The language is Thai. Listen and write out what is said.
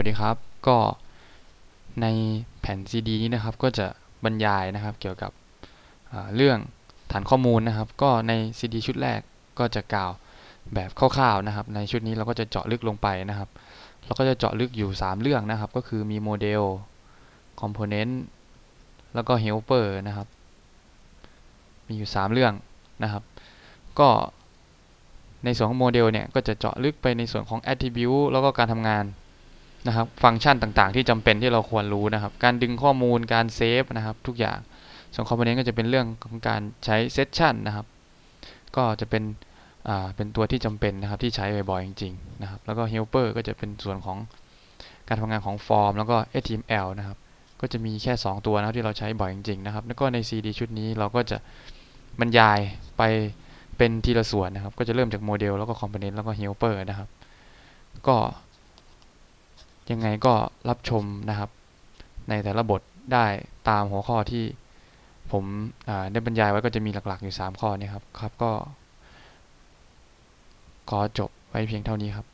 วัสดีครับก็ในแผ่นซีดีนี้นะครับก็จะบรรยายนะครับเกี่ยวกับเรื่องฐานข้อมูลนะครับ ก็ในซีดีชุดแรกก็จะกล่าวแบบคร่าวๆนะครับ ในชุดนี้เราก็จะเจาะลึกลงไปนะครับ เราก็จะเจาะลึกอยู่ 3 เรื่องนะครับ ก็คือมีโมเดลคอมโพเนนต์แล้วก็เฮลเปอร์นะครับ มีอยู่ 3 เรื่องนะครับ ก็ในส่วนของโมเดลเนี่ยก็จะเจาะลึกไปในส่วนของ attribute แล้วก็การทำงาน นะครับฟังก์ชันต่างๆ ที่จำเป็นที่เราควรรู้นะครับ การดึงข้อมูลการเซฟนะครับทุกอย่างส่วนคอมโพเนนต์ก็จะเป็นเรื่องของการใช้เซสชันนะครับ ก็จะเป็นอ่าเป็นตัวที่จำเป็นนะครับที่ใช้บ่อยๆจริงๆนะครับแล้วก็ helper ก็จะเป็นส่วนของการทำงานของฟอร์ม แล้วก็ html นะครับ ก็จะมีแค่ 2 ตัวนะครับที่เราใช้บ่อยจริงๆนะครับ แล้วก็ใน CD ชุดนี้เราก็จะบรรยายไปเป็นทีละส่วนนะครับ ก็จะเริ่มจากโมเดลแล้วก็คอมโพเนนต์แล้วก็ helper นะครับ ก็ ยังไงก็รับชมนะครับ ในแต่ละบทได้ตามหัวข้อที่ผมได้บรรยายไว้ก็จะมีหลักๆอยู่ 3 ข้อนี้ครับครับก็ขอจบไว้เพียงเท่านี้ครับ